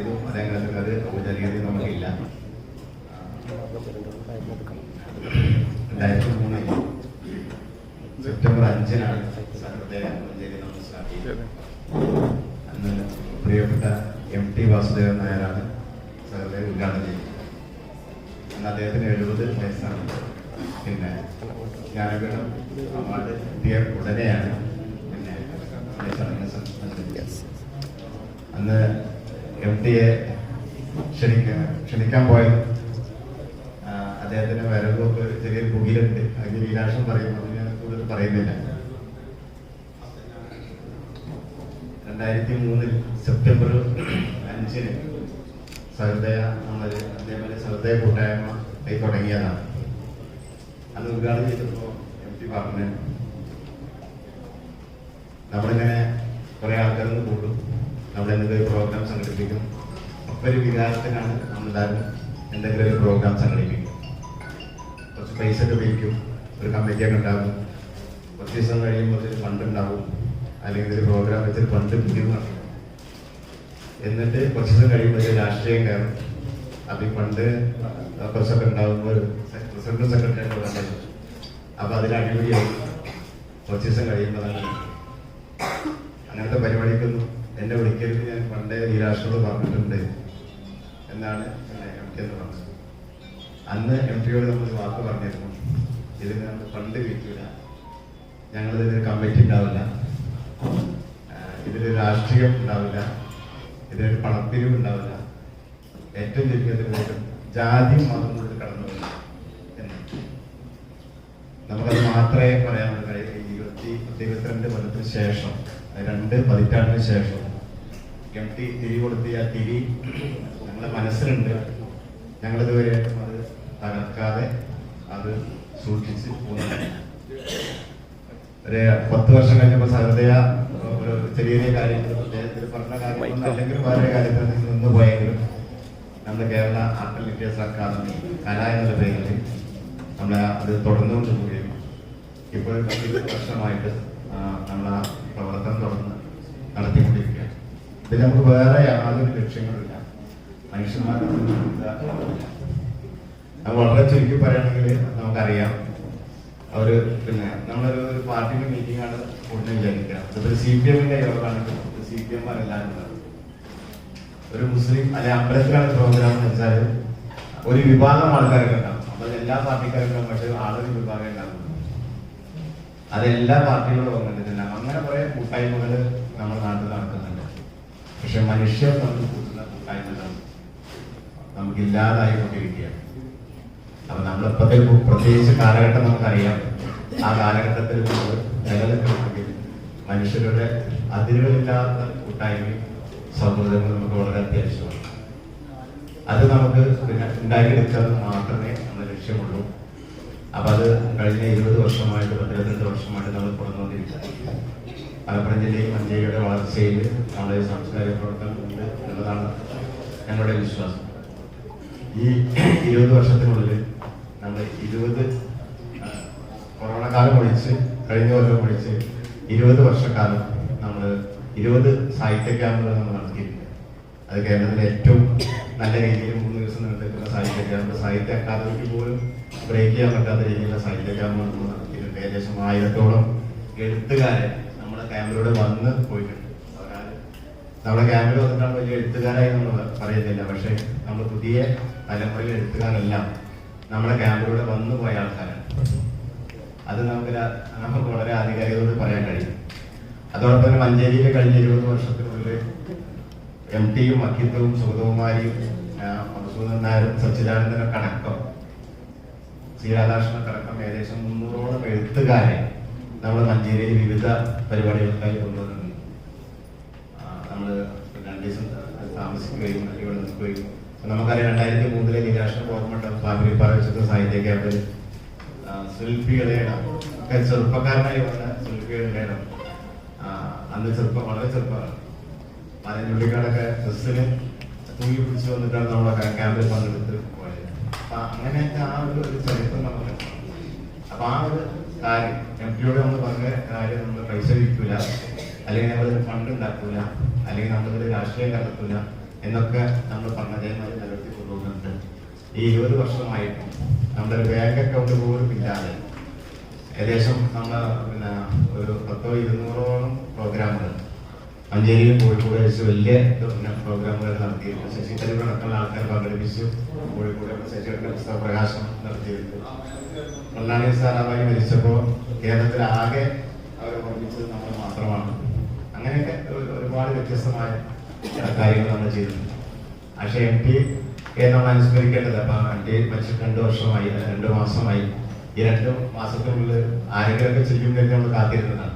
ഇതും അതേകാലത്ത് അത് ഔപചാരികത നമുക്കില്ല. രണ്ടായിരത്തി മൂന്നിൽ സെപ്റ്റംബർ അഞ്ചിനാണ് സഹൃദയ മഞ്ചേരി നമ്മൾ സ്ഥാപിച്ചത് അന്ന് പ്രിയപ്പെട്ട എം ടി വാസുദേവൻ നായരാണ് സഹൃദയ ഉദ്ഘാടനം ചെയ്തത്. അന്ന് അദ്ദേഹത്തിന് എഴുപത് വയസ്സാണ്. പിന്നെ ജ്ഞാനപീഠം അവാർഡ് കിട്ടിയ ഉടനെയാണ് പിന്നെ ചടങ്ങ് സംബന്ധിച്ചത്. അന്ന് എം ടിയെ ക്ഷണിക്കാൻ ക്ഷണിക്കാൻ പോയത്. അദ്ദേഹത്തിന്റെ വരവൊക്കെ ചെറിയൊരു പുകിലുണ്ട് അതിന് വിലാഷം പറയുമ്പോൾ ഞാൻ കൂടുതൽ പറയുന്നില്ല. രണ്ടായിരത്തി മൂന്നിൽ സെപ്റ്റംബർ അഞ്ചിന് സഹൃദയ നമ്മൾ അതേപോലെ സഹൃദയ കൂട്ടായ്മ ആയി തുടങ്ങിയതാണ്. അന്ന് ഉദ്ഘാടനം ചെയ്തപ്പോൾ എം പി പറഞ്ഞു നമ്മളിങ്ങനെ ഒരു പ്രോഗ്രാം സംഘടിപ്പിക്കും. ഒക്കെ ഒരു വികാരത്തിനാണ് നമ്മളെല്ലാവരും എന്തെങ്കിലും ഒരു പ്രോഗ്രാം സംഘടിപ്പിക്കും. കുറച്ച് പൈസ ഒക്കെ വിൽക്കും ഒരു കമ്മിറ്റിയൊക്കെ ഉണ്ടാകും. കുറച്ച് ദിവസം കഴിയുമ്പോൾ ഒരു ഫണ്ട് ഉണ്ടാവും അല്ലെങ്കിൽ ഒരു പ്രോഗ്രാം വെച്ചൊരു ഫണ്ട് പിരിവ് എന്നിട്ട് കുറച്ച് ദിവസം കഴിയുമ്പോൾ ഒരു രാഷ്ട്രീയം കയറും. അപ്പം ഈ ഫണ്ട് കുറച്ചൊക്കെ ഉണ്ടാകുമ്പോൾ ഒരു പ്രസിഡന്റ് സെക്രട്ടറി ഒക്കെ അപ്പൊ കുറച്ച് ദിവസം കഴിയുമ്പോൾ അങ്ങനത്തെ പരിപാടിക്കൊന്നും എന്നെ വിളിക്കരുത്. ഞാൻ പണ്ടേ രാഷ്ട്രത്തോട് പറഞ്ഞിട്ടുണ്ട്. എന്നാണ് എന്നെ എം ടി എന്ന് പറഞ്ഞത്. അന്ന് എം ടിയോട് നമ്മൾ വാക്ക് പറഞ്ഞിരുന്നു. ഇതിന് നമ്മൾ ഫണ്ട് വിളിക്കൂല. ഞങ്ങളിതിനൊരു കമ്മിറ്റി ഉണ്ടാവില്ല. ഇതിനൊരു രാഷ്ട്രീയം ഉണ്ടാവില്ല. ഇതിനൊരു പണപ്പിരിവ് ഉണ്ടാവില്ല. ഏറ്റവും ചുരുക്കത്തിൽ ജാതി മതം കൊണ്ട് കടന്നു വരില്ല എന്ന്. നമുക്കത് മാത്രമേ പറയാനുള്ളൂ. ഇരുപത്തി ഇരുപത്തിരണ്ട് കൊല്ലത്തിന് ശേഷം രണ്ട് പതിറ്റാണ്ടിന് ശേഷം എം ടി തിരി കൊടുത്ത് ആ തിരി ഞങ്ങളുടെ മനസ്സിലുണ്ട്. ഞങ്ങളിതുവരെ അത് തകർക്കാതെ അത് സൂക്ഷിച്ച് പോകുന്നുണ്ട് ഒരു പത്ത് വർഷം കഴിഞ്ഞപ്പോൾ സഹൃദയ ഒരു ചെറിയ ചെറിയ കാര്യങ്ങൾ അദ്ദേഹത്തിൽ പറഞ്ഞ കാര്യങ്ങളൊന്നും അല്ലെങ്കിൽ വേറെ കാര്യത്തിൽ നിന്ന് പോയെങ്കിലും നമ്മുടെ കേരള ആർട്ട് ലിറ്ററേച്ചർ അക്കാദമി കല എന്നുള്ള പേരിൽ നമ്മൾ അത് തുടർന്നുകൊണ്ട് പോവുകയും ഇപ്പോൾ വർഷമായിട്ട് നമ്മൾ ആ പ്രവർത്തനം തുടർന്ന് നടത്തിക്കൊണ്ടിരിക്കുകയാണ് നമുക്ക് വേറെ യാതൊരു ലക്ഷ്യങ്ങളില്ല മനുഷ്യന്മാരുടെ അത് വളരെ ചുരുക്കി പറയുകയാണെങ്കിൽ നമുക്കറിയാം. അവർ പിന്നെ നമ്മളൊരു ഒരു പാർട്ടിയുടെ മീറ്റിംഗ് ആണ് കൂടുതൽ വിചാരിക്കുക. ഇതൊരു സി പി എമ്മിന്റെ യോഗമാണ് സി പി എം എല്ലാവരും ഒരു മുസ്ലിം അല്ലെ അമ്പലത്തിലാണ് പ്രോഗ്രാം വെച്ചാൽ ഒരു വിഭാഗം ആൾക്കാരൊക്കെ ഉണ്ടാവും. അപ്പൊ എല്ലാ പാർട്ടിക്കാർക്കും പക്ഷേ ആളൊരു വിഭാഗം ഉണ്ടാവും. അതെല്ലാ പാർട്ടികളും അങ്ങനെ കുറെ കൂട്ടായ്മകൾ നമ്മുടെ നാട്ടിൽ നടക്കുന്നുണ്ട് പക്ഷെ മനുഷ്യർ നമുക്ക് കൂട്ടുന്ന കൂട്ടായ്മകൾ നമുക്ക് ഇല്ലാതായിക്കൊണ്ടിരിക്കുകയാണ് അപ്പൊ നമ്മളിപ്പത്തെ പ്രത്യേകിച്ച് കാലഘട്ടം നമുക്കറിയാം. ആ കാലഘട്ടത്തിൽ നമ്മൾ നിലനിൽക്കണമെങ്കിൽ മനുഷ്യരുടെ അതിരുകളില്ലാത്ത കൂട്ടായ്മയും സൗഹൃദങ്ങളും നമുക്ക് വളരെ അത്യാവശ്യമാണ്. അത് നമുക്ക് പിന്നെ ഉണ്ടാക്കിയെടുക്കാൻ മാത്രമേ നമ്മുടെ ലക്ഷ്യമുള്ളൂ. അപ്പൊ അത് കഴിഞ്ഞ ഇരുപത് വർഷമായിട്ട് പത്തിരുപത്തിരണ്ട് വർഷമായിട്ട് നമ്മൾ തുടർന്നുകൊണ്ടിരിക്കുന്നത് മലപ്പുറം ജില്ലയിൽ മഞ്ചേരിയുടെ നമ്മുടെ സാംസ്കാരിക പ്രവർത്തനം എന്നതാണ് ഞങ്ങളുടെ വിശ്വാസം. ഈ ഇരുപത് വർഷത്തിനുള്ളിൽ നമ്മൾ ഇരുപത് കൊറോണ കാലം ഒഴിച്ച് കഴിഞ്ഞ കൊല്ലം ഒഴിച്ച് ഇരുപത് വർഷക്കാലം നമ്മൾ ഇരുപത് സാഹിത്യ ക്യാമ്പുകൾ നമ്മൾ നടത്തിയിട്ടുണ്ട് അത് കേരളത്തിലെ ഏറ്റവും നല്ല രീതിയിൽ മൂന്ന് ദിവസം നടത്തിയിട്ടുള്ള സാഹിത്യ ക്യാമ്പ്. സാഹിത്യ അക്കാദമിക്ക് പോലും ബ്രേക്ക് ചെയ്യാൻ പറ്റാത്ത രീതിയിലുള്ള സാഹിത്യ ക്യാമ്പ് നമ്മൾ നടത്തിയിട്ടുണ്ട് ഏകദേശം ആയിരത്തോളം എഴുത്തുകാരെ നമ്മുടെ ക്യാമ്പിലൂടെ വന്ന് പോയിട്ടുണ്ട്. നമ്മുടെ ക്യാമറ വന്നിട്ടാണ് വലിയ എഴുത്തുകാരായി നമ്മൾ പറയുന്നില്ല. പക്ഷെ നമ്മൾ പുതിയ തലമുറയിൽ എഴുത്തുകാരെല്ലാം നമ്മുടെ ക്യാമ്പിലൂടെ വന്നു പോയ ആൾക്കാരാണ്. അത് നമുക്ക് നമുക്ക് വളരെ ആധികാരികതയോട് പറയാൻ കഴിയും. അതോടൊപ്പം തന്നെ മഞ്ചേരിയിൽ കഴിഞ്ഞ ഇരുപത് വർഷത്തിനുള്ളിൽ എം ടിയും അക്കിത്തവും സുഗതകുമാരിയും മധുസൂദൻ നായരും സച്ചിദാനന്ദനൊക്കെ അടക്കം സി രാധാകൃഷ്ണ അടക്കം ഏകദേശം മുന്നൂറോളം എഴുത്തുകാരെ നമ്മൾ മഞ്ചേരിയിൽ വിവിധ പരിപാടികൾക്കായി കൊണ്ടുവന്നിട്ടുണ്ട്. ദിവസം താമസിക്കുകയും ഇവിടെ നിൽക്കുകയും നമുക്കറിയാം രണ്ടായിരത്തി മൂന്നിലെ നിരാശ ഗവൺമെന്റ് ഫാമിലിപ്പാറ വെച്ചിട്ട് സാഹിത്യ ക്യാമ്പിൽ ഇടം. ഒക്കെ ചെറുപ്പക്കാരനായി വന്ന ശില്പികളുടെ ഇടം. അന്ന് ചെറുപ്പം വളരെ ചെറുപ്പമാണ്. മലയുള്ളിക്കാടൊക്കെ ബസ്സിന് തൂങ്ങി പിടിച്ച് വന്നിട്ടാണ് നമ്മളെ ക്യാമ്പിൽ പങ്കെടുത്ത് പോയത്. അപ്പൊ അങ്ങനെയൊക്കെ ആ ഒരു ചരിത്രം നമുക്ക് അപ്പൊ ആ ഒരു കാര്യം എം പിയോട് നമ്മൾ പറഞ്ഞ കാര്യം നമ്മൾ പൈസ വിൽക്കൂല അല്ലെങ്കിൽ നമ്മൾ ഫണ്ട് ഉണ്ടാക്കൂല അല്ലെങ്കിൽ നമ്മളിത് രാഷ്ട്രീയം കണ്ടെത്തൂല എന്നൊക്കെ നമ്മൾ പറഞ്ഞ അതേമാതിരി നിലനിർത്തി കൊണ്ടുപോകുന്നുണ്ട് ഈ ഇരുപത് വർഷമായിട്ടും നമ്മുടെ ഒരു ബാങ്ക് അക്കൗണ്ട് പോലും ഇല്ലാതെ ഏകദേശം നമ്മൾ പിന്നെ ഒരു പത്തോ ഇരുന്നൂറോളം പ്രോഗ്രാമുകൾ മഞ്ചേരിയിലും കോഴിക്കോട് വെച്ച് വലിയ പിന്നെ പ്രോഗ്രാമുകൾ നടത്തിയിരുന്നു ശശി തരൂർ അടക്കമുള്ള ആൾക്കാർ പങ്കെടുപ്പിച്ചു കോഴിക്കോട് ശശിയുടെ പുസ്തക പ്രകാശനം നടത്തിയിരുന്നു മല്ലാണി സാറാബായി മരിച്ചപ്പോൾ കേരളത്തിലാകെ അവർ ഓർമ്മിച്ചത് നമ്മൾ മാത്രമാണ്. അങ്ങനെയൊക്കെ ഒരുപാട് വ്യത്യസ്തമായ കാര്യങ്ങൾ നമ്മൾ ചെയ്തിട്ടുണ്ട്. പക്ഷേ എം പി നമ്മൾ അനുസ്മരിക്കേണ്ടത് അപ്പൊ എം ടി മരിച്ചിട്ട് രണ്ട് വർഷമായി രണ്ടു മാസമായി. ഈ രണ്ട് മാസത്തിനുള്ളിൽ ആരെങ്കിലുമൊക്കെ ചെയ്യും എന്ന് നമ്മൾ കാത്തിരുന്നതാണ്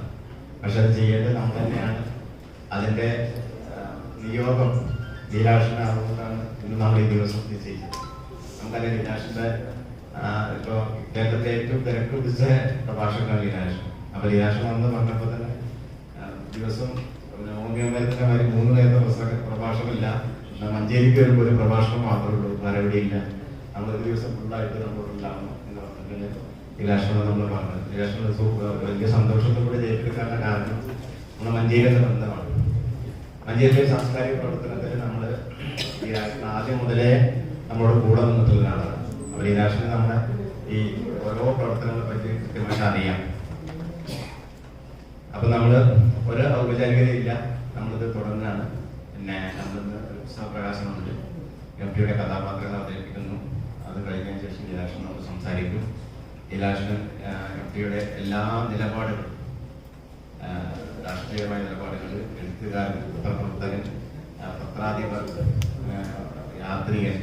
പക്ഷെ അത് ചെയ്യേണ്ടത് നമ്മൾ തന്നെയാണ്. അതിന്റെ നിയോഗം ലീലാക്ഷനാകുന്നതാണ് ഇന്ന് നമ്മൾ ഈ ദിവസം നിശ്ചയിച്ചത്. നമുക്കറിയാം ലീലാഷിന്റെ ആ, ഇപ്പൊ കേരളത്തിലെ ഏറ്റവും തിരക്ക് പിടിച്ച പ്രഭാഷകനാണ് ലീലാഷൻ അപ്പൊ ലീലാഷൻ വന്ന് പറഞ്ഞപ്പോ തന്നെ ദിവസം പിന്നെ ഹോമിയോ മരുന്നിന്റെ മാതിരി മൂന്ന് നേരത്തെ പ്രഭാഷണമില്ല. മഞ്ചേരിക്ക് വരുമ്പോൾ ഒരു പ്രഭാഷണം മാത്രമേ ഉള്ളൂ. വേറെ എവിടെയില്ല. നമ്മൾ ഒരു ദിവസം ഫുള്ളായിട്ട് നമ്മൾ ഉണ്ടാവണം എന്ന് പറഞ്ഞിട്ടുണ്ടെങ്കിൽ ലീലാഷനോട് നമ്മൾ പറഞ്ഞത്. ലീലാഷനോട് വലിയ സന്തോഷത്തോടെ ജയിപ്പിക്കാനുള്ള കാരണം നമ്മുടെ മഞ്ചേരിയുടെ ബന്ധമാണ്. മഞ്ചേരിയിലെ സാംസ്കാരിക പ്രവർത്തനത്തിൽ നമ്മൾ ഈ ആദ്യം മുതലേ നമ്മളോട് കൂടെ നിന്നിട്ടുള്ള ആളാണ്. അപ്പോൾ ഈ രാഷ്ട്രം നമ്മുടെ ഈ ഓരോ പ്രവർത്തനങ്ങളെ പറ്റി കൃത്യമായിട്ട് അറിയാം. അപ്പൊ നമ്മൾ ഒരു ഔപചാരികതയില്ല നമ്മളിത് തുടർന്നാണ്. പിന്നെ നമ്മളിന്ന് ഒരു പുസ്തക പ്രകാശനമുണ്ട് എം പിയുടെ കഥാപാത്രങ്ങൾ അവതരിപ്പിക്കുന്നു. അത് കഴിഞ്ഞതിന് ശേഷം ലീലാക്ഷൻ നമ്മൾ സംസാരിക്കും. ലീലാക്ഷൻ പിയുടെ എല്ലാ നിലപാടുകളും രാഷ്ട്രീയമായ നിലപാടുകൾ എഴുത്തുകാരൻ പത്രപ്രവർത്തകൻ പത്രാധിപർ യാത്രികൻ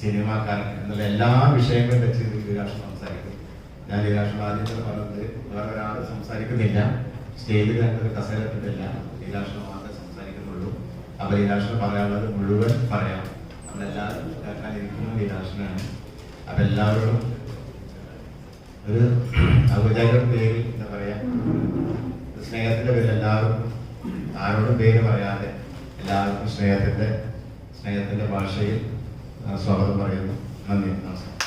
സിനിമാക്കാരൻ എന്നുള്ള എല്ലാ വിഷയങ്ങളും വെച്ച് ലീലാക്ഷൻ സംസാരിക്കും. ഞാൻ ലീലാക്ഷൻ ആദ്യം തന്നെ പറഞ്ഞത് വേറെ ഒരാൾ സംസാരിക്കുന്നില്ല. ഞങ്ങൾക്ക് കസേര ഇട്ടിട്ടില്ല ലീലാഷൻ മാത്രമേ സംസാരിക്കുന്നുള്ളൂ. അപ്പൊ ലീലാഷൻ പറയാനുള്ളത് മുഴുവൻ പറയാം. നമ്മളെല്ലാവരും കേൾക്കാനിരിക്കുന്ന ലീലാഷനാണ് അപ്പൊ എല്ലാവരോടും ഒരു ഔപചാരിക പേരിൽ എന്താ പറയാ? സ്നേഹത്തിന്റെ പേരിൽ എല്ലാവരും ആരോടും പേര് പറയാതെ എല്ലാവർക്കും സ്നേഹത്തിന്റെ സ്നേഹത്തിന്റെ ഭാഷയിൽ സ്വാഗതം പറയുന്നു. നന്ദി. നമസ്കാരം.